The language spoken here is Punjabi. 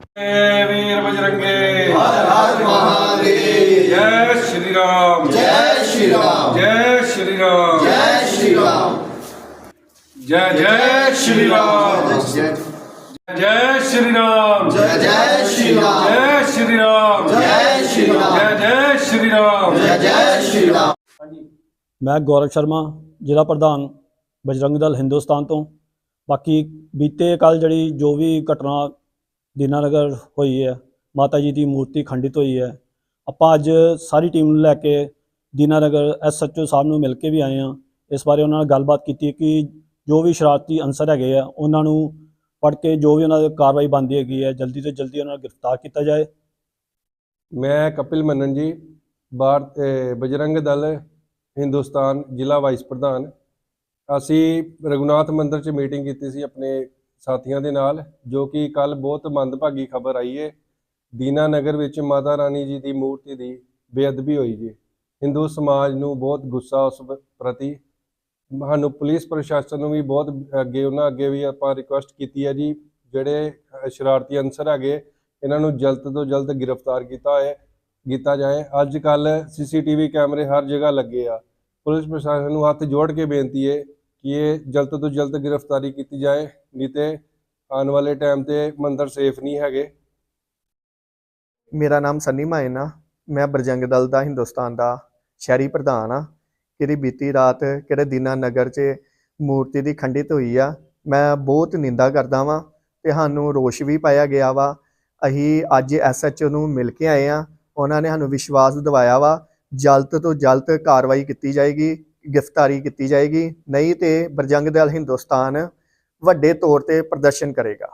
ਜੈ ਮਹਾਦੇਵ ਜੈ ਸ਼੍ਰੀ ਰਾਮ ਜੈ ਸ਼੍ਰੀ ਰਾਮ ਜੈ ਸ਼੍ਰੀ ਰਾਮ ਜੈ ਸ਼੍ਰੀ ਰਾਮ ਜੈ ਜੈ ਸ਼੍ਰੀ ਰਾਮ ਜੈ ਜੈ ਸ਼੍ਰੀ ਰਾਮ ਜੈ ਜੈ ਸ਼੍ਰੀ ਰਾਮ ਜੈ ਸ਼੍ਰੀ ਰਾਮ ਜੈ ਸ਼੍ਰੀ ਰਾਮ ਜੈ ਜੈ ਸ਼੍ਰੀ ਰਾਮ ਜੈ ਜੈ ਸ਼੍ਰੀ ਰਾਮ ਮੈਂ ਗੌਰਵ ਸ਼ਰਮਾ ਜ਼ਿਲ੍ਹਾ ਪ੍ਰਧਾਨ ਬਜਰੰਗ ਦਲ ਹਿੰਦੁਸਤਾਨ ਤੋਂ ਬਾਕੀ ਬੀਤੇ ਕੱਲ ਜਿਹੜੀ ਜੋ ਵੀ ਘਟਨਾ ਦੀਨਾਨਗਰ ਹੋਈ ਹੈ, ਮਾਤਾ ਜੀ ਦੀ ਮੂਰਤੀ ਖੰਡਿਤ ਹੋਈ ਹੈ, ਆਪਾਂ ਅੱਜ ਸਾਰੀ ਟੀਮ ਨੂੰ ਲੈ ਕੇ ਦੀਨਾਨਗਰ ਐਸਐਚਓ ਸਾਹਿਬ ਨੂੰ ਮਿਲ ਕੇ ਵੀ ਆਏ ਹਾਂ, ਇਸ ਬਾਰੇ ਉਹਨਾਂ ਨਾਲ ਗੱਲਬਾਤ ਕੀਤੀ ਹੈ ਕਿ ਜੋ ਵੀ ਸ਼ਰਾਰਤੀ ਅਨਸਰ ਹੈਗੇ ਆ, ਉਹਨਾਂ ਨੂੰ ਫੜ ਕੇ ਜੋ ਵੀ ਉਹਨਾਂ ਦੇ ਕਾਰਵਾਈ ਬਣਦੀ ਹੈਗੀ ਹੈ, ਜਲਦੀ ਤੋਂ ਜਲਦੀ ਉਹਨਾਂ ਨੂੰ ਗ੍ਰਿਫਤਾਰ ਕੀਤਾ ਜਾਏ। ਮੈਂ ਕਪਿਲ ਮੰਨਨ ਜੀ ਭਾਰਤ ਬਜਰੰਗ ਦਲ ਹਿੰਦੁਸਤਾਨ ਜ਼ਿਲ੍ਹਾ ਵਾਈਸ ਪ੍ਰਧਾਨ। ਅਸੀਂ ਰਘੁਨਾਥ ਮੰਦਿਰ 'ਚ ਮੀਟਿੰਗ ਕੀਤੀ ਸੀ, ਆਪਣੇ ਸਾਥੀਆਂ ਦੇ ਨਾਲ, ਜੋ ਕਿ ਕੱਲ ਬਹੁਤ ਮੰਦਭਾਗੀ ਖਬਰ ਆਈ ਹੈ ਦੀਨਾ ਨਗਰ ਵਿੱਚ ਮਾਤਾ ਰਾਣੀ ਜੀ ਦੀ ਮੂਰਤੀ ਦੀ ਬੇਅਦਬੀ ਹੋਈ ਜੀ। ਹਿੰਦੂ ਸਮਾਜ ਨੂੰ ਬਹੁਤ ਗੁੱਸਾ ਉਸ ਪ੍ਰਤੀ। ਸਾਨੂੰ ਪੁਲਿਸ ਪ੍ਰਸ਼ਾਸਨ ਨੂੰ ਵੀ ਬਹੁਤ ਅੱਗੇ, ਉਹਨਾਂ ਅੱਗੇ ਵੀ ਆਪਾਂ ਰਿਕੁਐਸਟ ਕੀਤੀ ਹੈ ਜੀ। ਜਿਹੜੇ ਸ਼ਰਾਰਤੀ ਅਨਸਰ ਹੈਗੇ, ਇਹਨਾਂ ਨੂੰ ਜਲਦ ਤੋਂ ਜਲਦ ਗ੍ਰਿਫਤਾਰ ਕੀਤਾ ਹੈ, ਕੀਤਾ ਜਾਏ। ਅੱਜ ਕੱਲ ਸੀਸੀਟੀਵੀ ਕੈਮਰੇ ਹਰ ਜਗ੍ਹਾ ਲੱਗੇ ਆ। ਪੁਲਿਸ ਪ੍ਰਸ਼ਾਸਨ ਨੂੰ ਹੱਥ ਜੋੜ ਕੇ ਬੇਨਤੀ ਹੈ ਕਿ ਇਹ ਜਲਦ ਤੋਂ ਜਲਦ ਗ੍ਰਿਫਤਾਰੀ ਕੀਤੀ ਜਾਏ, ਨਹੀਂ ਤੇ ਆਉਣ ਵਾਲੇ ਟਾਈਮ ਤੇ ਮੰਦਰ ਸੇਫ ਨਹੀਂ ਹੈਗੇ। ਮੇਰਾ ਨਾਮ ਸੰਨੀ ਮਾਇਨ ਆ। ਮੈਂ ਬਰਜੰਗ ਦਲ ਦਾ, ਹਿੰਦੁਸਤਾਨ ਦਾ ਸ਼ਹਿਰੀ ਪ੍ਰਧਾਨ ਆ। ਕਿਹੜੀ ਬੀਤੀ ਰਾਤ, ਕਿਹੜੇ ਦੀਨਾ ਨਗਰ 'ਚ ਮੂਰਤੀ ਦੀ ਖੰਡਿਤ ਹੋਈ ਆ। ਮੈਂ ਬਹੁਤ ਨਿੰਦਾ ਕਰਦਾ ਵਾਂ ਤੇ ਸਾਨੂੰ ਰੋਸ਼ ਵੀ ਪਾਇਆ ਗਿਆ ਵਾ। ਅਸੀਂ ਅੱਜ ਐਸਐਚਓ ਨੂੰ ਮਿਲ ਕੇ ਆਏ ਆ। ਉਹਨਾਂ ਨੇ ਸਾਨੂੰ ਵਿਸ਼ਵਾਸ ਦਿਵਾਇਆ ਵਾ, ਜਲਦ ਤੋਂ ਜਲਦ ਕਾਰਵਾਈ ਕੀਤੀ ਜਾਏਗੀ। ਗ੍ਰਿਫਤਾਰੀ ਕੀਤੀ ਜਾਏਗੀ। ਨਹੀਂ ਤੇ ਬਰਜੰਗ ਦਲ ਹਿੰਦੁਸਤਾਨ ਵੱਡੇ ਤੌਰ ਤੇ ਪ੍ਰਦਰਸ਼ਨ ਕਰੇਗਾ।